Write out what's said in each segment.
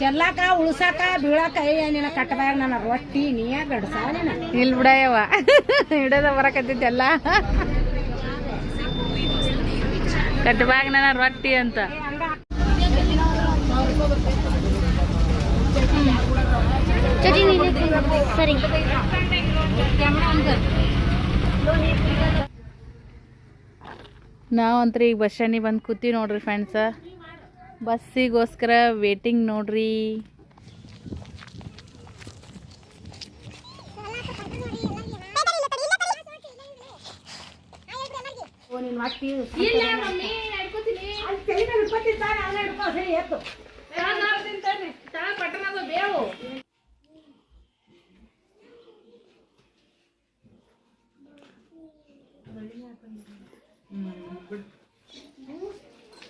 ಚೆಲ್ಲಾಕ ಉಳ್ಸಾಕ ಬೀಳಾಕ ಏನಿಲ್ಲ ನಿನ್ನ ಕಟ್ಟಬಾಗ ನನ್ನ ರೊಟ್ಟಿ ನೀಯ ಗಡ್ಸ ಇಲ್ ಬಿಡಯವ ಹಿಡದ ಬರಕತ್ತಿದ್ದೆಲ್ಲ ಕಟ್ಟಬಾಗ ನನ್ನ ರೊಟ್ಟಿ ಅಂತ ಸರಿ ನಾವಂತ್ರ ಈಗ ಬಸ್ ಸ್ಟ್ಯಾಂಡಿಗೆ ಬಂದು ಕೂತೀವಿ ನೋಡ್ರಿ ಫ್ರೆಂಡ್ಸ ಬಸ್ಸಿಗೋಸ್ಕರ ವೇಟಿಂಗ್ ನೋಡ್ರಿ ನಿನ್ ಹೊಟ್ಟಿ ಅಲ್ಲಿ ತಲೆ ಮೇಲೆ ಇಟ್ಕೊತಿದ್ದ, ನಾನೇ ಹಿಡ್ಕೊ, ಸರಿ ಎತ್ತು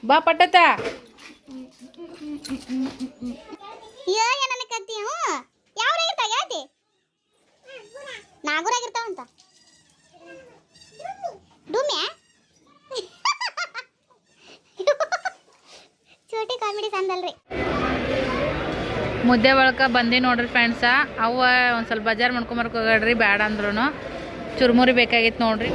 ಬಾ ಪಟ್ಟತ ನಾಗೂರಾಗಿರ್ತಾವಂತ ಡುಮ್ಯಾ ಚೋಟಿ ಕಾಮಿಡಿ ಸಂದಲ್ರಿ ಮುದ್ದೆ ಒಳಕ ಬಂದಿ ನೋಡ್ರಿ ಫ್ರೆಂಡ್ಸ ಅವ ಒಂದು ಸ್ವಲ್ಪ ಬಜಾರ್ ಮಾಡ್ಕೊಂಬರ್ಕೋಗಡ್ರಿ ಬ್ಯಾಡ ಅಂದ್ರೂ ಚುರುಮುರಿ ಬೇಕಾಗಿತ್ತು ನೋಡ್ರಿ.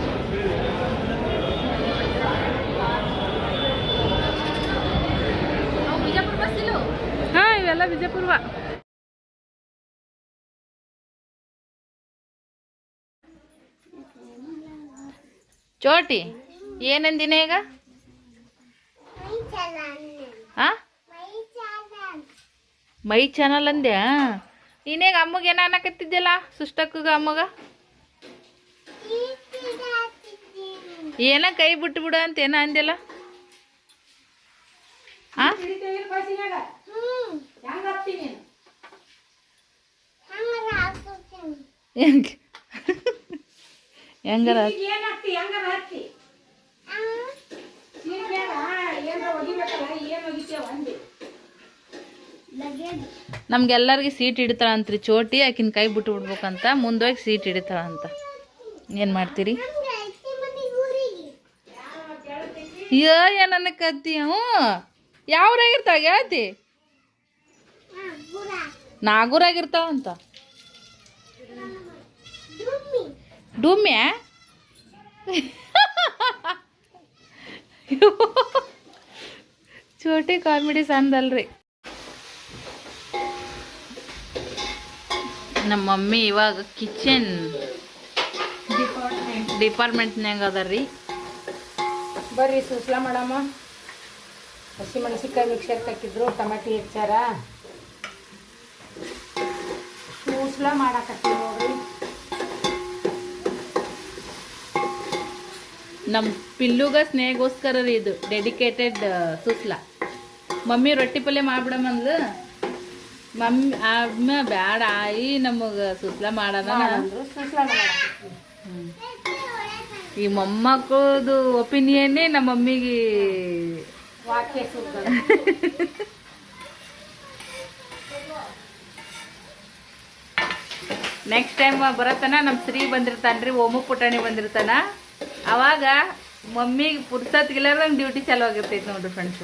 ವಿಜಯಪುರವ. ಚೋಟಿ ಏನಂದಿನ ಈಗ? My channel ಅಂದ್ಯಾ? ನೀನೇಗ ಅಮ್ಮಗ ಏನ ಅನ್ನಕತ್ತಿದ್ಯಲ್ಲ ಸುಷ್ಟಕ್ಕಗ ಅಮ್ಮಗ? ಏನ ಕೈ ಬಿಟ್ಟು ಬಿಡು ಅಂತ ಏನ ಅಂದ್ಯಲ್ಲ? ಆ. ಹೆಂಗ್ ಹತ್ತಿ ನೀನು? ಹೆಂಗ್? ಹೆಂಗಾರ ಏನ್ ಹತ್ತಿ? ಹೆಂಗಾರ ಹತ್ತಿ? ನಮ್ಗೆಲ್ಲರಿಗೆ ಸೀಟ್ ಇಡ್ತಾಳಂತ್ರಿ ಚೋಟಿ ಆಕಿನ ಕೈ ಬಿಟ್ಟು ಬಿಡ್ಬೇಕಂತ ಮುಂದೋಗಿ ಸೀಟ್ ಹಿಡಿತಾಳಂತ. ಏನು ಮಾಡ್ತೀರಿ? ಅಯ್ಯೋ ಏನನ್ನ ಕತ್ತಿ ಹ್ಞೂ. ಯಾವ್ರಾಗಿರ್ತಾವ ಹೇಳ್ತಿ ನಾಗೂರಾಗಿರ್ತಾವಂತ. ಡುಮ್ಯಾ ಚೋಟಿ ಕಾಮಿಡಿ ಸಂದಲ್ರಿ. ನಮ್ಮ ಮಮ್ಮಿ ಇವಾಗ ಕಿಚನ್ ಡಿಪಾರ್ಟ್ಮೆಂಟ್ನಾಗ ರೀ ಬರ್ರಿ ಸುಸ್ಲಾ ಮಾಡಮ್ಮ. ಹಸಿ ಮೆಣಸಿನ್ಕಾಯಿ ಮಿಕ್ಸರ್ ತಕ್ಕಿದ್ರು ಟಮಾಟಿ ಹೆಚ್ಚಾರ. ಸೂಸ್ಲ ಮಾಡಾಕತ್ತೀವಿ ನೋಡ್ರಿ. ನಮ್ಮ ಪಿಲ್ಲುಗ ಸ್ನೇಹಗೋಸ್ಕರ ರೀ ಇದು ಡೆಡಿಕೇಟೆಡ್ ಸುಸ್ಲ. ಮಮ್ಮಿ ರೊಟ್ಟಿ ಪಲ್ಯ ಮಾಡ್ಬಿಡಮ್ಮಂದ್ಲು ಮಮ್ಮಿ ಅಮ್ಮ ಬ್ಯಾಡ ಆಯಿ ನಮಗೆ ಸುಸ್ಲ ಮಾಡೋಣ ಈ ಮೊಮ್ಮಕ್ಕಳದು ಒಪಿನಿಯನ್ನೇ ನಮ್ಮ ಮಮ್ಮಿಗೆ ವಾಕ್ಯ ನೆಕ್ಸ್ಟ್ ಟೈಮ್ ಬರತನ ನಮ್ಮ ಸ್ತ್ರೀ ಬಂದಿರ್ತಾನೆ ರೀ ಓಮು ಪುಟಾಣಿ ಬಂದಿರ್ತಾನ. ಅವಾಗ ಮಮ್ಮಿಗೆ ಪುರ್ಸತ್ಗಿಲ್ಲಾರ್ದಂಗೆ ಡ್ಯೂಟಿ ಚಾಲು ಆಗಿರ್ತೈತಿ ನೋಡ್ರಿ ಫ್ರೆಂಡ್ಸ್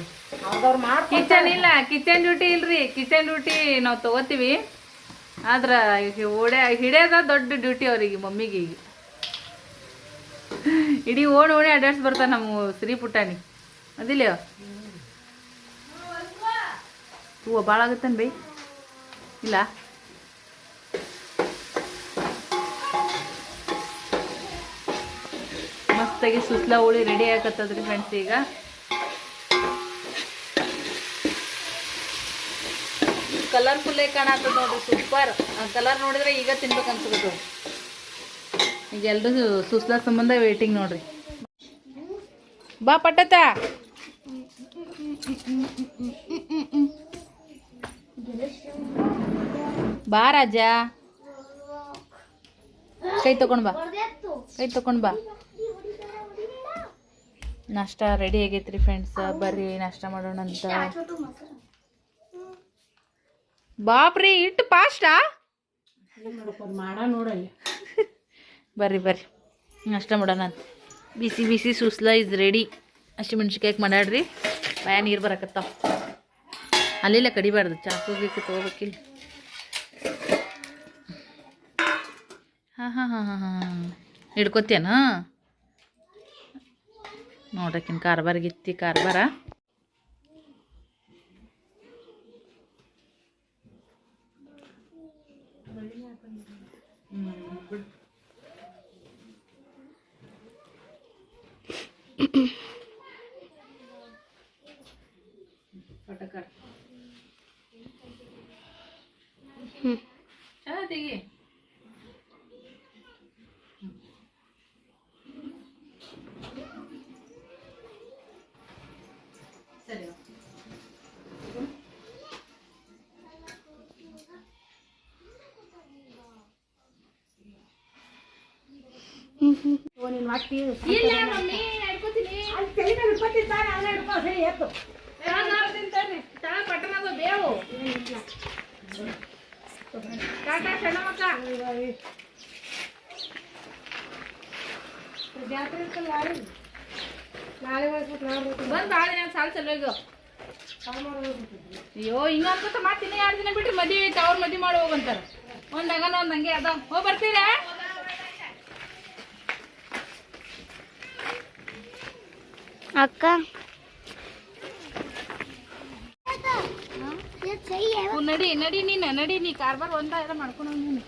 ಕಿಚನ್ ಇಲ್ಲ ಕಿಚನ್ ಡ್ಯೂಟಿ ಇಲ್ರಿ ಕಿಚನ್ ಡ್ಯೂಟಿ ನಾವು ತಗೋತೀವಿ. ಆದ್ರ ಓಡೆ ಹಿಡಿಯೋದ ದೊಡ್ಡ ಡ್ಯೂಟಿ ಅವ್ರಿಗೆ ಮಮ್ಮಿಗೆ ಈಗ. ಇಡೀ ಓಣಿ ಓಣಿ ಅಡ್ರೆಸ್ ಬರ್ತಾನೆ ನಮ್ಮ ಸ್ತ್ರೀ ಪುಟಾಣಿ. ಅದಿಲ್ಲ ಹೂವು ಭಾಳ ಆಗುತ್ತನ್ ಬೈ? ಇಲ್ಲ? ಮಸ್ತಾಗಿ ಸುಸ್ಲಾ ಹುಳಿ ರೆಡಿ ಆಗತ್ತದ್ರಿ ಫ್ರೆಂಡ್ಸ್ ಈಗ. ಕಲರ್ಫುಲ್ಲೇ ಕಾಣತ್ತದ ನೋಡ್ರಿ ಸೂಪರ್ ಕಲರ್ ನೋಡಿದ್ರೆ ಈಗ ತಿನ್ಬೇಕು ಅನ್ಸುತ್ತೆ ಈಗ ಎಲ್ರು ಸುಸ್ಲಾ ಸಂಬಂಧ ವೇಟಿಂಗ್ ನೋಡ್ರಿ. ಬಾ ಪಟ್ಟತ ಬಾ ರಾಜ. ಕೈ ತಗೊಂಡ್ ಬಾ. ಕೈ ತಗೊಂಡ್ ಬಾ. ನಾಷ್ಟ ರೆಡಿ ಆಗೈತ್ರಿ ಫ್ರೆಂಡ್ಸ್ ಬರ್ರಿ ನಾಷ್ಟ ಮಾಡೋಣ ಅಂತ. ಬಾಪ್ರಿ ಇಟ್ಟು ಪಾಸ್ಟಾ ಮಾಡ ನೋಡಲ್ಲಿ. ಬರ್ರಿ ಬರ್ರಿ. ನಾಷ್ಟ ಮಾಡೋಣ ಅಂತ. ಬಿಸಿ ಬಿಸಿ ಸುಸ್ಲ ಇಸ್ ರೆಡಿ ಹಸಿಮೆಣ್ಸಿಕಾಯಿ ಮಾಡಾಡ್ರಿ. ಬಾಯ ನೀರು ಬರಕತ್ತಾವ. ಅಲ್ಲೆಲ್ಲ ಕಡಿಬಾರ್ದು ಚಾಕು ಗೀಕು ತೊಗೋಬೇಕಿಲ್ಲ. ಹಾಂ ಹಾಂ ಹಾಂ ಹಾಂ ಹಾಂ ಹಿಡ್ಕೊತೇನ ನೋಡ್ರಕಿನ ಕಾರ್ಬಾರ್ ಗಿತ್ತಿ ಕಾರ್ಬಾರ. ಪಟಕರ್ ಇಲ್ಲ ಮಮ್ಮಿ ಹಿಡ್ಕೊತೀನಿ ಅಲ್ಲಿ ತಲೆ ಮೇಲೆ ತಾನೆ ಅವನ್ನ ಹಿಡ್ಕೊ ಸರಿ ಎತ್ತು ಬೇವು. ಟಾಟಾ ಸಣ್ಣಮಕ್ಕ ಜಾತ್ರೆ ಇರ್ತಲ್ಲ ಯಾರು? ನಾಳೆ ಹೋಗ್ಬಿಟ್ಟು ನಾಡ್ಬೇಕು ಬಂದು ಭಾಳ ದಿನ ಸಾಲ ಚಲೋ ಅಯ್ಯೋ ಹಿಂಗಂತ ಮಾಡ್ತೀನಿ ಎರಡು ದಿನ ಬಿಟ್ಟು ಮದುವೆ ಐತೆ ಅವ್ರ ಮದ್ವೆ ಮಾಡಿ ಹೋಗಂತಾರ ಒಂದ್ ಹಂಗನ ಒಂದ್ ಹಂಗೆ ಅದ. ಹೋಗಿ ಬರ್ತೀರಾ? ಅಕ್ಕ? ನಡಿ ನಡಿ ನೀನು ನಡಿ ನೀ ಕಾರ್ಬಾರ್ ಒಂದ ಎಲ್ಲ ಮಾಡ್ಕೊಂಡು ನೀನು.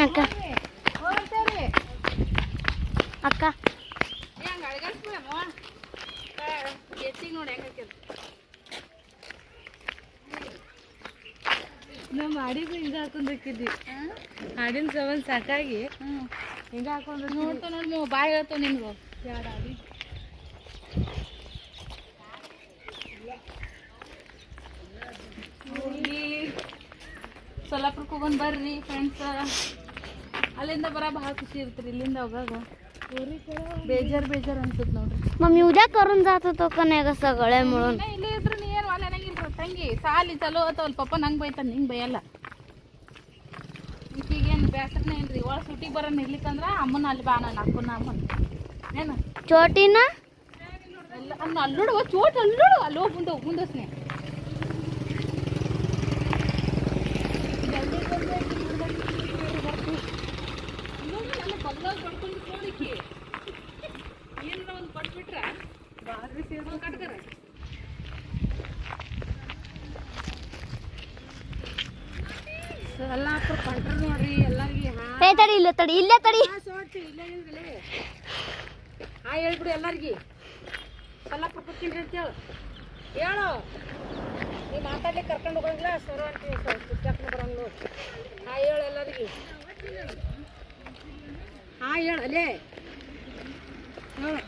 ಅಕ್ಕ. ಅಕ್ಕ. ನೋಡಿ ಹೆಂಗ ನಮ್ಮ ಹಾಡಿಗೂ ಹಿಂಗ ಹಾಕೊಂಡ್ಬೇಕಿದ್ವಿ ಹಾಡಿನ ಸವನ್ ಸಾಕಾಗಿ ಹಿಂಗೆ ಹಾಕೊಂಡು ನೋಡ್ತಾ ನೋಡಿ ಬಾಯ್ ಹೇಳ್ತಾವ ನಿಮ್ಗೆ. ಯಾರಾಗಿ ಸೊಲ್ಲಾಪುರಕ್ಕೆ ಹೋಗೊಂಡ್ ಬರ್ರಿ ಫ್ರೆಂಡ್ಸ್ ಅಲ್ಲಿಂದ ಬರ ಭಾಳ ಖುಷಿ ಇರ್ತೀರಿ ಇಲ್ಲಿಂದ ಹೋಗಾಗ. ಬೇಜಾರ್ ಬೇಜಾರ್ ಅನ್ಸುತ್ತೆ ನೋಡ್ರಿ. ಮಮ್ಮಿ ಉದ್ಯಾ ಕರುನ್ ಜಾತ ತೋಕನ್ಯಾಗ ಸಗಳೆ ಮುಳು ಇಲ್ಲಿ ಇದ್ರೆ ನೀ ಏನು ಅಲ್ಲ ತಂಗಿ? ಸಾಲಿ ಚಲೋ ಅಥವಾ ಪಪ್ಪ ನಂಗೆ ಬೈತಾನೆ ನಿಂಗೆ ಬೈಯಲ್ಲ. ಈಗೇನು ಬೇಸರನೇ ಏನ್ರಿ? ಒಳ ಸುಟಿಗೆ ಬರೋ ನಿಲ್ಲಿಕ್ಕಂದ್ರ ಅಮ್ಮನ ಅಲ್ಲಿ ಬಾ ನಾನು ಅಪ್ಪನ ಅಮ್ಮನ. ಏನು? ಚೋಟಿನ? ಎಲ್ಲ ಅನ್ನ ಅಲ್ಲೋಡು ಚೋಟ್ ಅಲ್ಲೋಡು ಅಲ್ಲಿ ಹೋಗಿ ಮುಂದೆ ಮುಂದೆ ಸ್ನೇ ಏನು ಒಂದು ಸೇರ್ಕೊಂಡು ಕಟ್ಕರ ಏ ತಡಿ ಇಲ್ಲೇ ತಡಿ ಇಲ್ಲೇ ತಡಿ. ಹಾ ಹೇಳ್ಬಿಡು ಎಲ್ಲರಿಗೆ. ಸಲ್ಲಪ್ಪ ಕೂತ್ಕೊಂಡ್ರಿ ಅಂತ ಹೇಳು. ನೀವು ಮಾತಾಡ್ಲಿಕ್ಕೆ ಕರ್ಕೊಂಡು ಹೋಗಂಗಿಲ್ಲ ಸರ್ ಅಂತೀವಿ ಸರ್. ಕುಚ್ಚಕ್ಕೆ ಬರಂಗಿಲ್ಲ ಹಾ ಹೇಳು ಎಲ್ಲರಿಗೆ. ಹಾ ಹೇಳು ಅಲ್ಲೇ. ಹೇಳು.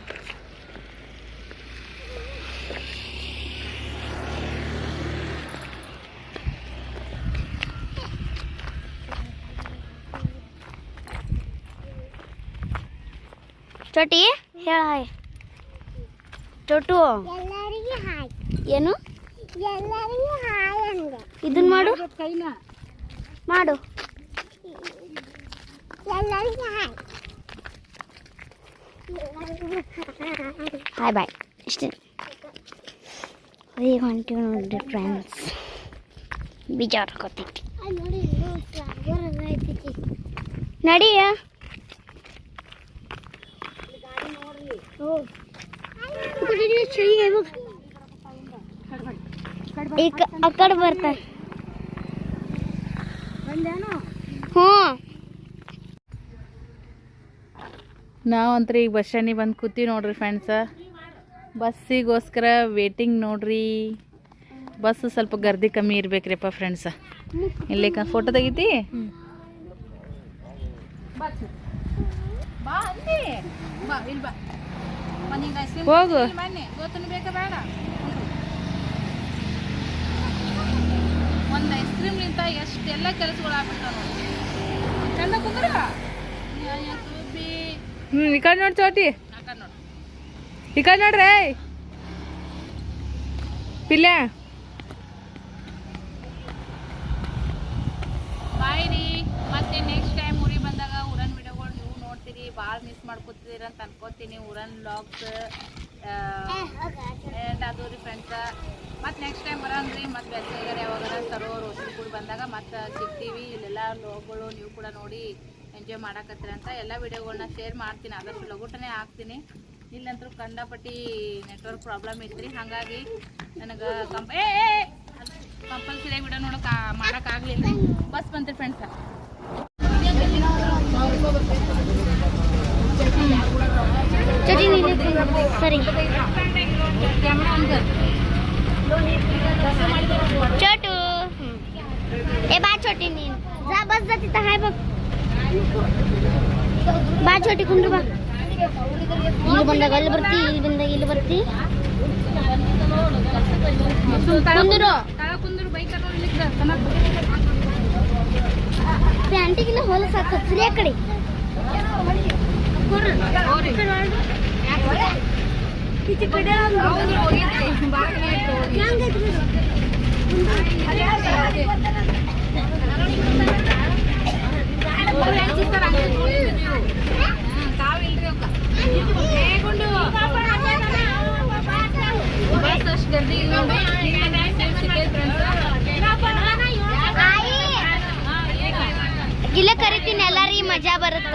छोटी ಹೇಳ ಹಾಯ್. ಚೋಟು. ಎಲ್ಲರಿಗೂ ಹಾಯ್. ಏನು? ಎಲ್ಲರಿಗೂ ಹಾಯ್ ಅಂದೆ. ಇದನ್ ಮಾಡು. ಕೈನ. ಮಾಡು. ಎಲ್ಲರಿಗೂ ಹಾಯ್. Hi bye. ಇಷ್ಟೇ. ಈಗ ಹೊಂಟಿವಿ ನೋಡ್ರಿ ಫ್ರೆಂಡ್ಸ್ ಬೀಜ ಐತಿ ನಡಿಯ ಬಂದೇನು ಹ್ಞೂ. ನಾವಂತ್ರಿ ಈಗ ಬಸ್ ಸ್ಟ್ಯಾಂಡಿಗೆ ಬಂದು ಕೂತೀವಿ ನೋಡ್ರಿ ಫ್ರೆಂಡ್ಸ ಬಸ್ಸಿಗೋಸ್ಕರ ವೇಟಿಂಗ್ ನೋಡ್ರಿ. ಬಸ್ ಸ್ವಲ್ಪ ಗರ್ದಿ ಕಮ್ಮಿ ಇರ್ಬೇಕ್ರಿಪ್ಪ ಫ್ರೆಂಡ್ಸ ಇಲ್ಲಿ ಫೋಟೋ ತೆಗಿತಿ? ಬಾ ಬಾ. ಹೋಗು. ಒಂದು ಐಸ್ ಕ್ರೀಮ್ ನಿಂತ ಎಷ್ಟೆಲ್ಲ ಕೆಲಸಗಳು ಆಗ್ಬಿಡ್ತಾವೆ ಚಂದ ಕುಂದ್ರ ಹ್ಞೂ ಈ ಕಡೆ ನೋಡಿ ಚೋಟಿ ಈ ಕಡೆ ನೋಡ್ರಿ. ಪಿಲ್ಲೆ ಬಾಯ್ ರೀ. ಮತ್ತೆ ಭಾಳ ಮಿಸ್ ಮಾಡ್ಕೊತಿದ್ದೀರ ಅಂತ ಅನ್ಕೋತೀನಿ. ಊರನ್ ಬ್ಲಾಗ್ಸ್ ಆ್ಯಂಡ್ ಅದು ರೀ ಫ್ರೆಂಡ್ಸ ಮತ್ತು ನೆಕ್ಸ್ಟ್ ಟೈಮ್ ಬರೋಣ್ರಿ ಮತ್ತು ಬೇಸಿಗೆಗಾರ ಯಾವಾಗ ತರೋ ಕೂಡ ಬಂದಾಗ ಮತ್ತೆ ಸಿಗ್ತೀವಿ. ಇಲ್ಲೆಲ್ಲ ಲೋಗಳು ನೀವು ಕೂಡ ನೋಡಿ ಎಂಜಾಯ್ ಮಾಡಕತ್ತೀರ ಅಂತ ಎಲ್ಲ ವಿಡಿಯೋಗಳನ್ನ ಶೇರ್ ಮಾಡ್ತೀನಿ. ಆದಷ್ಟು ಲಘುಟನೆ ಹಾಕ್ತೀನಿ. ಇಲ್ಲಂತೂ ಕಂಡಪಟ್ಟಿ ನೆಟ್ವರ್ಕ್ ಪ್ರಾಬ್ಲಮ್ ಐತ್ರಿ. ಹಾಗಾಗಿ ನನಗೆ ಕಂಪ ಏ ಕಂಪಲ್ಸರಿ ವಿಡಿಯೋ ನೋಡೋಕೆ ಮಾಡೋಕ್ಕಾಗಲಿಲ್ಲ ಬಸ್ ಬಂತು ಫ್ರೆಂಡ್ಸ छोटू ए बा छोटी नीन जा बस जा तिथं हाय बघ बा छोटी कुंडू बा इल बंद गेली बरती इल बंद गेली बरती कुंदरो कुंदरो बाई करून लिखदा तमा ते ಇಲ್ಲ ಕರಿತೀನಿ ಎಲ್ಲಾರಿ ಮಜಾ ಬರುತ್ತ.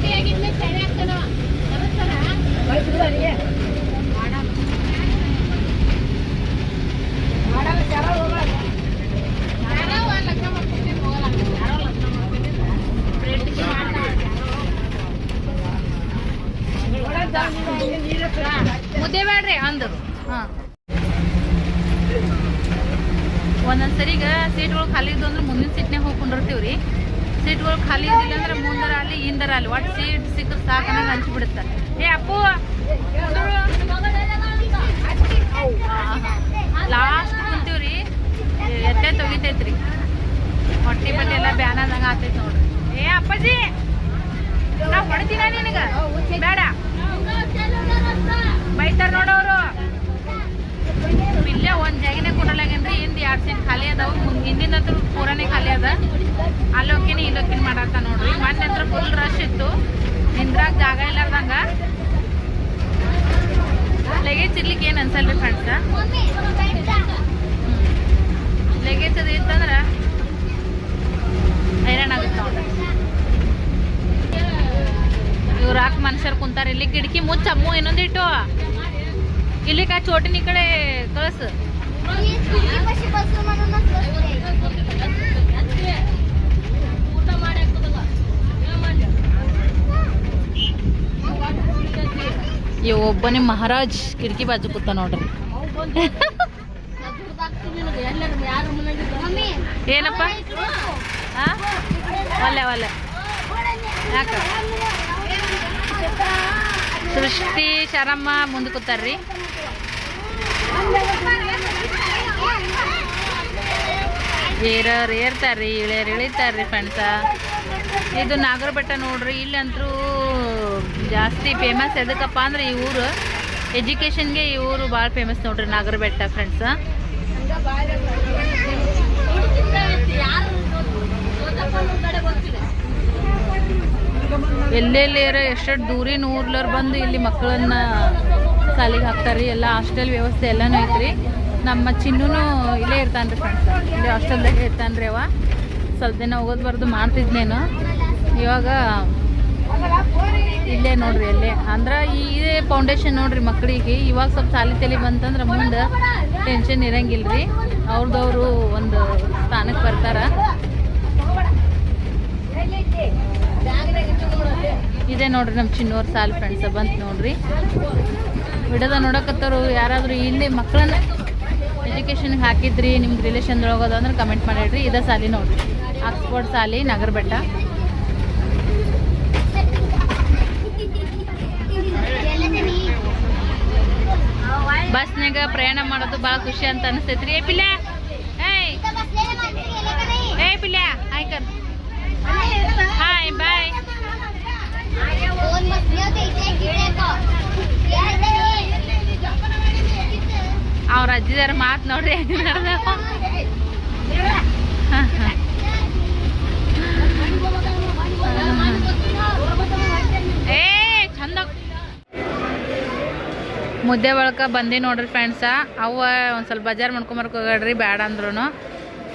ನಿನಗ ಸರಿ ಆಗ್ತಾನೋ ಮುದ್ದೆ ಬೇಡ್ರಿ ಅಂದರು ಹಾಂ ಒಂದೊಂದ್ಸರಿ ಈಗ ಸೀಟ್ಗಳು ಖಾಲಿ ಇದ್ದು ಅಂದ್ರೆ ಮುಂದಿನ ಸೀಟ್ನಾಗ ಹೋಗಿ ಕುಂಡಿರ್ತೀವಿ ರೀ ಸೀಟ್ಗಳು ಖಾಲಿ ಇದ್ದಿಲ್ಲ ಅಂದ್ರೆ ಮುಂದರ ಅಲ್ಲಿ ಹಿಂದರ ಅಲ್ಲಿ ಒಟ್ಟು ಸೀಟ್ ಸಿಕ್ಕರೆ ಸಾಕನಾಗ ಹಂಚ್ಬಿಡುತ್ತೆ ಏ ಅಪ್ಪು ಲಾಸ್ಟ್ ಕುಂತೀವಿ ರೀ ಎತ್ತೆ ತೊಗಿತೈತ್ರಿ ಹೊಟ್ಟಿ ಬಟ್ಟೆ ಎಲ್ಲ ಬ್ಯಾನ್ ಆದಂಗ ಆತೈತಿ ನೋಡ್ರಿ ಏ ಅಪ್ಪಾಜಿ ನಾ ಹೊಡ್ತೀನ ನಿನಗ? ಬೇಡ. ಬೈತಾರ ನೋಡೋರು ಇಲ್ಲೇ ಒಂದ್ ಜಾಗನೇ ಕೊಡಲಾಗೇನ್ರಿ, ಹಿಂದ್ ಎರಡ್ ಸೀಟ್ ಖಾಲಿ ಅದಾವ. ಹಿಂದಿನ ಹತ್ರ ಪೂರಾನೇ ಖಾಲಿ ಅದ. ಅಲ್ಲೋಕಿನ ಇಲ್ಲೋಕಿನ ಮಾಡತ್ತ ನೋಡ್ರಿ. ಮೊನ್ನೆ ಹತ್ರ ಫುಲ್ ರಶ್ ಇತ್ತು. ನಿಂದ್ರಾಗ ಜಾಗ ಇಲ್ಲಾರ್ದಂಗ. ಲಗೇಜ್ ಇರ್ಲಿಕ್ಕೆ ಏನ್ ಅನ್ಸಲ್ರಿ ಫ್ರೆಂಡ್ಸ್ ಲಗೇಜ್ ಅದು ಇತ್ತಂದ್ರ ಹೈರಾಣ ಆಗುತ್ತೆ ನೋಡ್ರಿ ಇವ್ರು ಹಾಕಿ ಮನುಷ್ಯರು ಕುಂತಾರ ಇಲ್ಲಿ ಕಿಟಕಿ ಮುಚ್ಚಮ್ಮು ಇನ್ನೊಂದಿಟ್ಟು. ಇಲ್ಲಿ ಕಾ ಚೋಟಿನ ಈ ಕಡೆ ಕಳಿಸು. ಈ ಒಬ್ಬನೇ ಮಹಾರಾಜ್ ಕಿಟಕಿ ಬಾಜು ಕೂತ ನೋಡ್ರಿ. ಏನಪ್ಪ? ಒಲ್ಲೆ ಒಲ್ಲೆ. ಯಾಕ? ಸೃಷ್ಟಿ, ಶರಮ್ಮ ಮುಂದೆ ಕೂತಾರ್ರಿ. ಏರೋರು ಏರ್ತಾರ್ರಿ, ಇಳಿಯರು ಇಳಿತಾರ್ರಿ ಫ್ರೆಂಡ್ಸ ಇದು ನಾಗರ ಬೆಟ್ಟ ನೋಡ್ರಿ ಇಲ್ಲಂತರೂ ಜಾಸ್ತಿ ಫೇಮಸ್ ಎದಕ್ಕಪ್ಪ ಅಂದ್ರೆ ಈ ಊರು. ಎಜುಕೇಷನ್ಗೆ ಈ ಊರು ಭಾಳ ಫೇಮಸ್ ನೋಡ್ರಿ ನಾಗರ ಬೆಟ್ಟ ಫ್ರೆಂಡ್ಸ ಎಲ್ಲೆಲ್ಲಿಯರ ಎಷ್ಟೆಷ್ಟು ದೂರಿನ ಊರ್ಲರ್ ಬಂದು ಇಲ್ಲಿ ಮಕ್ಕಳನ್ನ ಸಾಲಿಗೆ ಹಾಕ್ತಾರೆ ಎಲ್ಲ ಹಾಸ್ಟೆಲ್ ವ್ಯವಸ್ಥೆ ಎಲ್ಲನೂ ಐತ್ರಿ. ನಮ್ಮ ಚಿನ್ನೂ ಇಲ್ಲೇ ಇರ್ತಾನೆ ರೀ ಫ್ರೆಂಡ್ಸ್ ಇಲ್ಲಿ ಹಾಸ್ಟೆಲ್ದಾಗ ಇರ್ತಾನೆ ರೀ ಅವ. ಸ್ವಲ್ಪ ದಿನ ಹೋಗೋದು ಬರ್ದು ಮಾಡ್ತಿದ್ನೇನು ಇವಾಗ ಇಲ್ಲೇ ನೋಡ್ರಿ, ಇಲ್ಲೇ. ಅಂದ್ರೆ ಇದೇ ಫೌಂಡೇಶನ್ ನೋಡ್ರಿ ಮಕ್ಕಳಿಗೆ ಇವಾಗ ಸ್ವಲ್ಪ ಸಾಲಿ ತಲೆ ಬಂತಂದ್ರೆ ಮುಂದೆ ಟೆನ್ಷನ್ ಇರಂಗಿಲ್ಲ ರೀ ಅವ್ರದವ್ರು ಒಂದು ಸ್ಥಾನಕ್ಕೆ ಬರ್ತಾರ. ಇದೆ ನೋಡ್ರಿ ನಮ್ಮ ಚಿನ್ನೋರ್ ಸಾಲ್ ಫ್ರೆಂಡ್ಸ್ ಬಂತು ನೋಡ್ರಿ. ಬಿಡದ ನೋಡಕತ್ತವರು ಯಾರಾದರೂ ಇಲ್ಲಿ ಮಕ್ಕಳನ್ನ ಎಜುಕೇಷನ್ಗೆ ಹಾಕಿದ್ರಿ ನಿಮ್ಗೆ ರಿಲೇಷನ್ದೊಳಗೋದು ಅಂದ್ರೆ ಕಮೆಂಟ್ ಮಾಡಿಡ್ರಿ ಇದೇ ಸಾಲಿ ನೋಡ್ರಿ. ಆಕ್ಸ್ಫೋರ್ಡ್ ಸಾಲಿ ನಗರ ಬೆಟ್ಟ ಬಸ್ನಾಗ ಪ್ರಯಾಣ ಮಾಡೋದು ಭಾಳ ಖುಷಿ ಅಂತ ಅನಿಸ್ತೈತ್ರಿ ಏ ಪಿಲ್ಯಾ! ಏಯ್! ಏ ಪಿಲ್ಯಾ! ಆಯ್ಕರ್ ಹಾಯ್ ಬಾಯ್ ಅವ್ರ ಅಜ್ಜಿದಾರ ಮಾತು ನೋಡ್ರಿ. ಹೆಂಗೆ ಮುದ್ದೆ ಬಳಕ ಬಂದಿ ನೋಡ್ರಿ ಫ್ರೆಂಡ್ಸ ಅವ ಒಂದು ಸ್ವಲ್ಪ ಬಜಾರ್ ಮಾಡ್ಕೊಂಬರ್ಕ್ ಹೋಗಡ್ರಿ ಬೇಡ ಅಂದ್ರೂ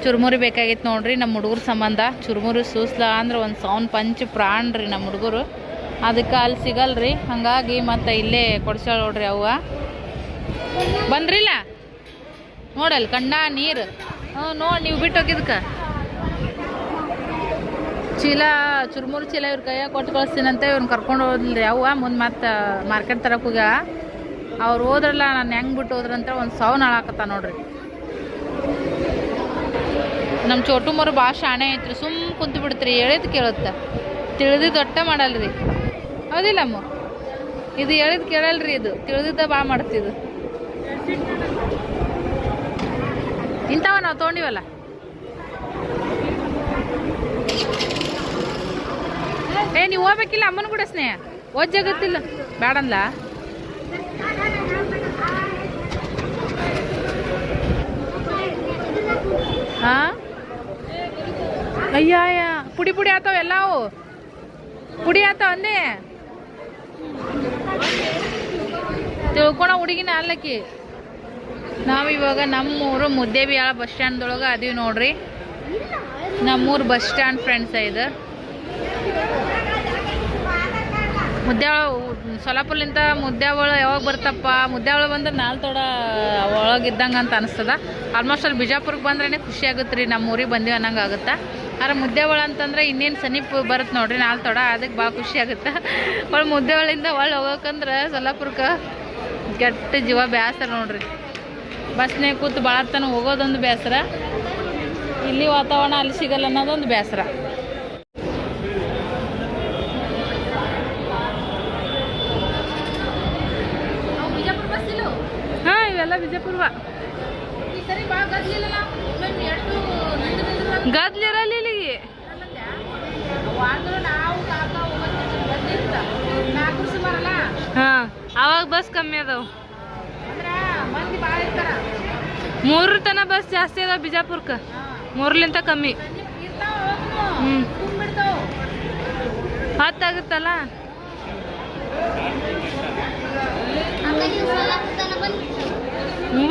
ಚುರುಮುರಿ ಬೇಕಾಗಿತ್ತು ನೋಡ್ರಿ ನಮ್ಮ ಹುಡುಗರ ಸಂಬಂಧ. ಚುರುಮುರಿ ಸೂಸ್ಲ ಅಂದ್ರೆ ಒಂದು ಸೌನ್ ಪಂಚ್ ಪ್ರಾಣ್ರಿ ನಮ್ಮ ಹುಡುಗರು. ಅದಕ್ಕೆ ಅಲ್ಲಿ ಸಿಗಲ್ರಿ. ಹಾಗಾಗಿ ಮತ್ತೆ ಇಲ್ಲೇ ಕೊಡ್ಸ್ಯಾಳ ನೋಡ್ರಿ ಅವ್ವ. ಬಂದ್ರಿಲ್ಲ? ನೋಡಲ್, ಕಂಡ ನೀರು. ಹ್ಞೂ, ನೋಡಿ ನೀವು ಬಿಟ್ಟು ಹೋಗಿದ್ಕ. ಚೀಲ, ಚುರುಮುರು ಚೀಲ ಇವ್ರ ಕೈಯಾಗ ಕೊಟ್ಟು ಕಳಿಸ್ತೀನಂತೆ, ಇವ್ನ ಕರ್ಕೊಂಡು ಹೋದ್ರಿ ಅವ್ವ. ಮುಂದೆ ಮತ್ತೆ ಮಾರ್ಕೆಟ್ ತರಕ್ಕೆ ಹೋಗ್ಯ ಅವ್ರು ಹೋದ್ರಲ್ಲ, ನಾನು ಹೆಂಗೆ ಬಿಟ್ಟು ಹೋದ್ರಂತ ಒಂದು ಸೌನ್ ನಾಳಾಕತ್ತ ನೋಡ್ರಿ. ನಮ್ಮ ಚೋಟು ಮರು ಭಾಳ ಶಾಣೆ ಐತ್ರಿ. ಸುಮ್ ಕುಂತು ಬಿಡ್ತ್ರಿ, ಹೇಳಿದ್ ಕೇಳುತ್ತೆ. ತಿಳಿದು ದೊಡ್ಡ ಮಾಡಲ್ರಿ. ಹೌದಿಲ್ಲ ಅಮ್ಮ. ಇದು ಹೇಳಿದ್ ಕೇಳಲ್ರಿ ಇದು. ತಿಳಿದಿದ್ದ ಭಾಳ ಮಾಡ್ತಿದ್ದು ಇಂಥವ ನಾವು ತೊಗೊಂಡಿವಲ್ಲ? ಏ, ನೀವು ಹೋಗ್ಬೇಕಿಲ್ಲ? ಅಮ್ಮನ ಕೂಡ ಸ್ನೇಹ. ಓದ್ಜಾಗತ್ತಿಲ್ಲ ಬೇಡಂದ್ಲ ಹಾ? ಅಯ್ಯ ಅಯ್ಯ ಪುಡಿ ಪುಡಿ ಆತಾವ ಎಲ್ಲಾವು? ಪುಡಿ ಆತಾವ ಅಂದೆ? ತಿಳ್ಕೊಳ ಹುಡುಗಿನ ಅಲ್ಲಕ್ಕಿ. ನಾವಿವಾಗ ನಮ್ಮೂರು ಮುದ್ದೇಬಿಯಾಳ ಬಸ್ ಸ್ಟ್ಯಾಂಡ್ದೊಳಗೆ ಅದೀವಿ ನೋಡ್ರಿ. ನಮ್ಮೂರು ಬಸ್ ಸ್ಟ್ಯಾಂಡ್ ಫ್ರೆಂಡ್ಸ್ ಇದು ಮುದ್ದ್ಯಾಳ ಸೊಲಾಪುರ್ಲಿಂದ ಒಳ ಯಾವಾಗ ಬರ್ತಪ್ಪ? ಮುದ್ದ್ಯಾವಳ ಬಂದ್ರೆ ನಾಲ್ ತೋಡ ಒಳಗಿದ್ದಂಗೆ ಅಂತ ಅನಿಸ್ತದ. ಆಲ್ಮೋಸ್ಟ್ ಅಲ್ಲಿ ಬಿಜಾಪುರಕ್ಕೆ ಬಂದ್ರೇ ಖುಷಿ ಆಗುತ್ತೆ ರೀ ನಮ್ಮ ಊರಿಗೆ ಬಂದೀವಿ ಅನ್ನಂಗೆ ಆಗುತ್ತೆ? ಆದ್ರೆ ಮುದ್ದ್ಯಾವಳ ಅಂತಂದ್ರೆ ಇನ್ನೇನು ಸಮೀಪ ಬರುತ್ತೆ ನೋಡ್ರಿ, ನಾಲ್ ತೋಡ ಅದಕ್ಕೆ ಭಾಳ ಖುಷಿ ಆಗುತ್ತೆ? ಒಳ್ಳೆ ಮುದ್ದ್ಯಾವಳಿಂದ ಒಳ್ಳೆ ಹೋಗೋಕಂದ್ರೆ ಸೊಲ್ಲಾಪುರಕ್ಕೆ ಕೆಟ್ಟ ಜೀವ ಬೇಸರ ನೋಡ್ರಿ. ಬಸ್ನಾಗ ಕೂತು ಭಾಳ ತನಕ ಹೋಗೋದೊಂದು ಬೇಸರ ಇಲ್ಲಿ ವಾತಾವರಣ ಅಲ್ಲಿ ಸಿಗಲ್ಲ ಅನ್ನೋದೊಂದು ಬೇಸರ ಹಾಂ ಇವೆಲ್ಲ ಬಿಜಾಪುರ್ವ ಗದ್ಲಿರಲ್ಲ ಇಲ್ಲಿಗೆ. ಹಾಂ. ಅವಾಗ ಬಸ್ ಕಮ್ಮಿ ಅದಾವ. ಮೂರು ತನ ಬಸ್ ಜಾಸ್ತಿ ಅದಾವ ಬಿಜಾಪುರ್ಕ. ಮೂರ್ಲಿಂತ ಕಮ್ಮಿ. ಹ್ಞೂ ಹತ್ತಾಗುತ್ತಲ್ಲ? ಹ್ಞೂ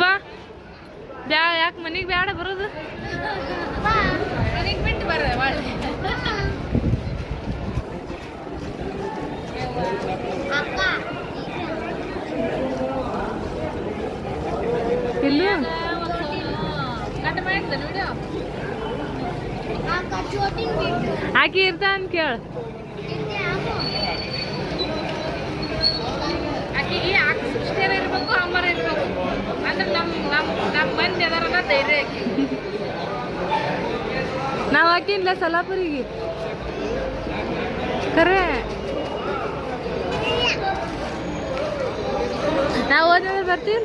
ಬ್ಯಾ, ಯಾಕೆ ಮನೆಗೆ ಬ್ಯಾಡ ಬರೋದು? ಬಿಟ್ಟು ಬರ್ರೆ ಇಲ್ಲ ಆಕಿ ಇರ್ತಾ ಅಂತ ಕೇಳ ಆಕಿಗೆ ಆಕಿ ಸೃಷ್ಟಿಯರ ಇರ್ಬೇಕು ಅಮ್ಮರ ಇರ್ಬೇಕು ಅಂದ್ರೆ ನಮ್ಮ ನಮ್ಮ ನಮ್ಮ ಮಂದಿ ಅದಾರಲ್ಲ ಧೈರ್ಯ ಆಕಿ ನಾವು ಹಾಕಿಲ್ಲ ಸಲಾಪುರಿಗೆ ಖರೆ ನಾವು ಹೋದ್ರೆ ಬರ್ತೀವಿ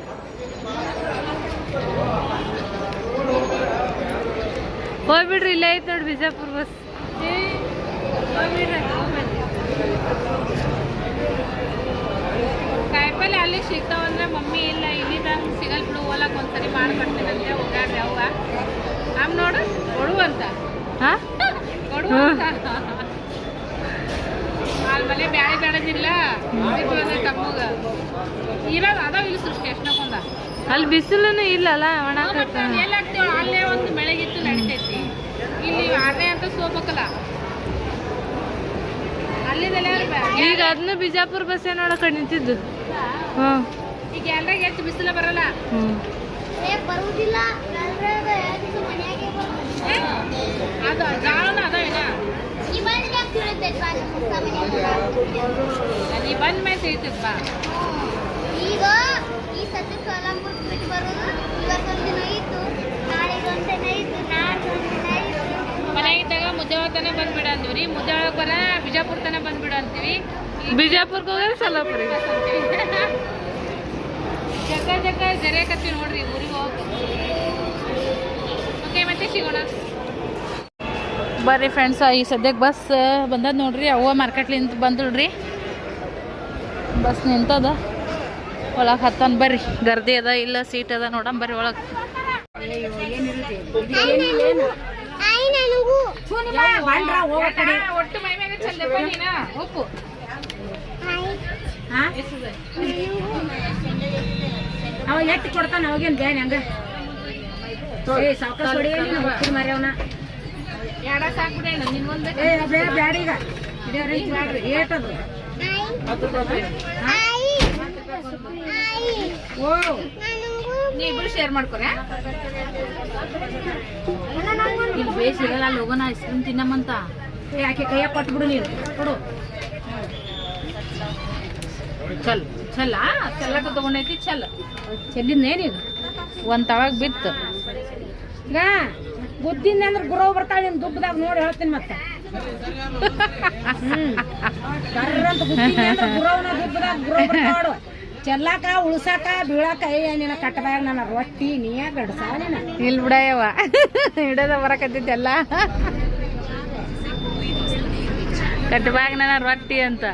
ಹೋಗ್ಬಿಡ್ರಿ ಇಲ್ಲೇ ಐತೆ ನೋಡಿ ಬಿಜಾಪುರ್ ಬಸ್ ಕಾಯಿಪಲ್ಲೆ ಅಲ್ಲಿ ಸಿಗ್ತಾವಂದ್ರೆ ಮಮ್ಮಿ ಇಲ್ಲ ಇಲ್ಲಿ ತಂದು ಸಿಗಲ್ ಬಿಡು ಹೋಲಕ್ ಒಂದ್ಸರಿ ಅಂದ್ರೆ ಹೋಗಾಡ್ರಿ ಅವ್ವ. ಆಮ್ ನೋಡು ಕೊಡು ಅಂತ. ಕೊಡು ಅಂತ. ಅಲ್ಲಿ ಮನೆ ಬ್ಯಾಳೆ ಬೆಳೆದಿಲ್ಲ ತಮ್ಮಗ ಇರೋದು ಅದಾವ ಇಲ್ಲಿ ಸೃಷ್ಟಿ ಎಷ್ಟಕ್ಕೊಂದ ಅಲ್ಲಿ ಬಿಸಿಲೂ ಇಲ್ಲಲ್ಲ ಒಣ ಎಲ್ಲಿ ಹಾಕ್ತೇವ ಅಲ್ಲೇ ಒಂದು ಬೆಳಗಿತ್ತು ನಡಿತೈತಿ. ಇಲ್ಲಿ ಆಮೇಲೆ ಅಂತ ಸೋಬೇಕಲ್ಲ ಅಲ್ಲಿದೆಲ್ಲ ಈಗ ಅದನ್ನ ಬಿಜಾಪುರ ಬಸ್ ನೋಡಕ ನಿಂತಿದ್ದು. ಹಾಂ ಈಗ ಎಲ್ಲಾಗ ಹೆಚ್ಚು ಬಿಸಿಲು ಬರಲ್ಲ. ಬರುವುದಿಲ್ಲ? ಅದು ಜಾಳನ ಅದ ಇನ್ನ. ನೀ ಬಂದ ಮೇಲೆ ಸಿಗ್ತದ ಈಗ ಸತಿ ಸೋಲಾಪುರ ಬಿಟ್ಟು ಬರೋದು. ಇವತ್ತೊಂದು ದಿನ ಇತ್ತು. ನಾಳೆ ಒಂದು ದಿನ ಇತ್ತು. ನಾಳೆ ಒಂದು ದಿನ ಇತ್ತು. ಮನೆಯಾಗಿದ್ದಾಗ ಮುದ್ದೆ ತನ ಬಂದ್ಬಿಡ ಅಂತೀವಿ ಮುದ್ದೆ ಒಳಗೆ ಬರ ಬಿಜಾಪುರ ತನಕ ಬಂದ್ಬಿಡ ಅಂತೀವಿ. ಬಿಜಾಪುರ್ಗೆ ಹೋಗೋದು ಜಗ್ಗ ಜಗ ಜಗ ಜರಿಯಕತ್ತೀವಿ ನೋಡ್ರಿ ಊರಿಗೆ ಹೋಗಿ ಓಕೆ ಮತ್ತೆ ಸಿಗೋಣ. ಬರ್ರಿ ಫ್ರೆಂಡ್ಸ್ ಈ ಸದ್ಯಕ್ಕೆ ಬಸ್ ಬಂದದ ನೋಡ್ರಿ. ಅವ್ವ ಮಾರ್ಕೆಟ್ಲಿಂದ ಬಂದಳ್ರಿ ಬಸ್ ನಿಂತದ. ಒಳಗೆ ಹತ್ತೊಂದು ಬರ್ರಿ. ಗರ್ದಿ ಅದ, ಇಲ್ಲ ಸೀಟ್ ಅದ ನೋಡಮ್ ಬರ್ರಿ ಒಳಗೆ. ಅವ ಎಟ್ಟು ಕೊಡ್ತಾನ ಅವಾಗೇನ್ ಬ್ಯಾನ್ ಹಂಗ ಏ, ಸಾವ್ಕಾಸ್ ಹೊಡಿ ಹೋಗ್ತೀನಿ ಮಾರಿ ಅವನ ಎಡ ಸಾಕ್ಬಿಡೇಣ ನಿನ್ ಒಂದು ಏ ಬೇಡ ಬ್ಯಾಡ ಈಗ ಏಟದು. ಓ ನನಗೂ ನೀ ಇಬ್ರು ಶೇರ್ ಮಾಡ್ಕೊರೆ ಇಲ್ಲಿ ಬೇಸ್ ಇರಲ್ಲ, ಅಲ್ಲಿ ಹೋಗೋಣ ಐಸ್ ಕ್ರೀಮ್ ತಿನ್ನಮ್ಮಂತ. ಯಾಕೆ ಆಕೆ ಕೊಟ್ಬಿಡು ನೀನು. ಕೊಡು. ಚಲ್ ಚಲ್ಲ ಚಲ್ಲಕ ತಗೊಂಡೈತಿ ಚಲ್ ಚೆಲ್ಲಿದ್ನೇನೀಗ ಒಂದ್ ತವಾಗ ಬಿತ್ತು. ಈಗ ಬುದ್ಧಿಂದ ಅಂದ್ರೆ ಗುರು ಬರ್ತಾಳೆ ನಿಮ್ ದುಬ್ಬದಾಗ ನೋಡಿ ಹೇಳ್ತೀನಿ ಮತ್ತೆ. ಹ್ಮ್. ದುಬ್ಬದಾಗ ಗುರು ಬರ್ತಾಳು. ಚೆಲ್ಲಾಕ, ಉಳ್ಸಾಕ, ಬೀಳಾಕ ಏನಿಲ್ಲ ಕಟ್ಟದಾಗ ನನ್ನ ರೊಟ್ಟಿ ನೀಯ ಗಡ್ಸ ನೀನ? ಇಲ್ಲಿ ಬಿಡಯವ ಹಿಡದ ಬರಕತ್ತಿದ್ದೆಲ್ಲ. ಕಟ್ಟಬಾಗ ನನ್ನ ರೊಟ್ಟಿ ಅಂತ.